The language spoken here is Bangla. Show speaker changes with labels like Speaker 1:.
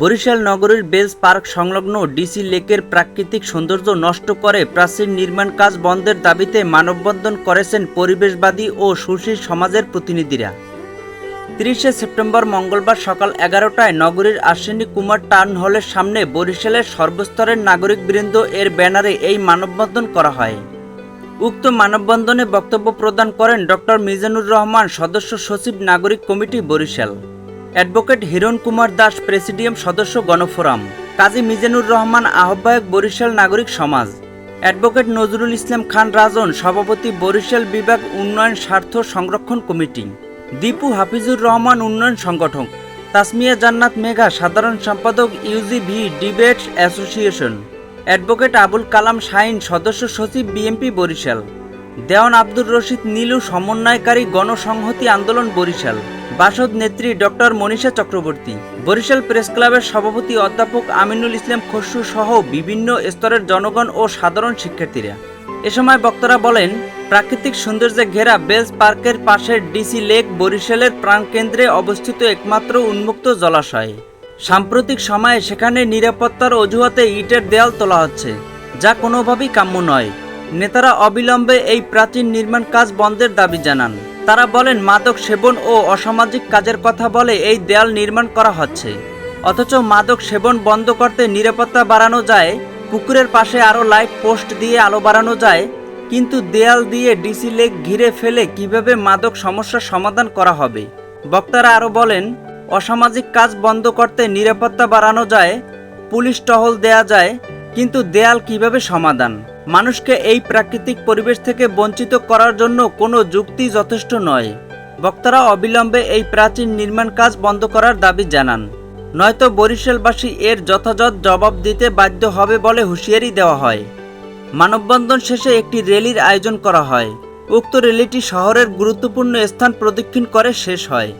Speaker 1: বরিশাল নগরীর বেলস পার্ক সংলগ্ন ডিসি লেকের প্রাকৃতিক সৌন্দর্য নষ্ট করে প্রাচীন নির্মাণ কাজ বন্ধের দাবিতে মানববন্ধন করেছেন পরিবেশবাদী ও সুশীল সমাজের প্রতিনিধিরা। তিরিশে সেপ্টেম্বর মঙ্গলবার সকাল এগারোটায় নগরীর আশ্বিনী কুমার টাউন হলের সামনে বরিশালের সর্বস্তরের নাগরিকবৃন্দ এর ব্যানারে এই মানববন্ধন করা হয়। উক্ত মানববন্ধনে বক্তব্য প্রদান করেন ডক্টর মিজানুর রহমান, সদস্য সচিব নাগরিক committee Barishal. Advocate Hiran Kumar Das presidium সদস্য গণফোরাম। কাজী মিজানুর রহমান আহ্বায়ক বরিশাল নাগরিক সমাজ। অ্যাডভোকেট নজরুল ইসলাম খান রাজন সভাপতি বরিশাল বিভাগ উন্নয়ন স্বার্থ সংরক্ষণ কমিটি। দীপু হাফিজুর রহমান উন্নয়ন সংগঠক। তাসমিয়া জান্নাত মেঘা সাধারণ সম্পাদক UGV debate association. Advocate Abul Kalam Shahin সদস্য সচিব বিএমপি বরিশাল। দেওয়ান আব্দুর রশিদ নীলু সমন্বয়কারী গণসংহতি আন্দোলন বরিশাল। বাসদ নেত্রী ডক্টর মনীষা চক্রবর্তী, বরিশাল প্রেস ক্লাবের সভাপতি অধ্যাপক আমিনুল ইসলাম খসরু সহ বিভিন্ন স্তরের জনগণ ও সাধারণ শিক্ষার্থীরা। এ সময় বক্তারা বলেন, প্রাকৃতিক সৌন্দর্যে ঘেরা বেলস পার্কের পাশের ডিসি লেক বরিশালের প্রাণকেন্দ্রে অবস্থিত একমাত্র উন্মুক্ত জলাশয়। সাম্প্রতিক সময়ে সেখানে নিরাপত্তার অজুহাতে ইটের দেয়াল তোলা হচ্ছে, যা কোনোভাবেই কাম্য নয়। নেতারা অবিলম্বে এই প্রাচীন নির্মাণ কাজ বন্ধের দাবি জানান। তারা বলেন, মাদক সেবন ও অসামাজিক কাজের কথা বলে এই দেয়াল নির্মাণ করা হচ্ছে। অথচ মাদক সেবন বন্ধ করতে নিরাপত্তা বাড়ানো যায়, পুকুরের পাশে আরও লাইট পোস্ট দিয়ে আলো বাড়ানো যায়, কিন্তু দেয়াল দিয়ে ডিসি লেক ঘিরে ফেলে কীভাবে মাদক সমস্যার সমাধান করা হবে? বক্তারা আরও বলেন, অসামাজিক কাজ বন্ধ করতে নিরাপত্তা বাড়ানো যায়, পুলিশ টহল দেয়া যায় কিন্তু দেয়াল কীভাবে সমাধান? মানুষকে এই প্রাকৃতিক পরিবেশ থেকে বঞ্চিত করার জন্য কোনো যুক্তি যথেষ্ট নয়। বক্তারা অবিলম্বে এই প্রাচীন নির্মাণ কাজ বন্ধ করার দাবি জানান। নয়তো বরিশালবাসী এর যথাযথ জবাব দিতে বাধ্য হবে বলে হুঁশিয়ারি দেওয়া হয়। মানববন্ধন শেষে একটি র্যালির আয়োজন করা হয়। উক্ত র্যালিটি শহরের গুরুত্বপূর্ণ স্থান প্রদক্ষিণ করে শেষ হয়।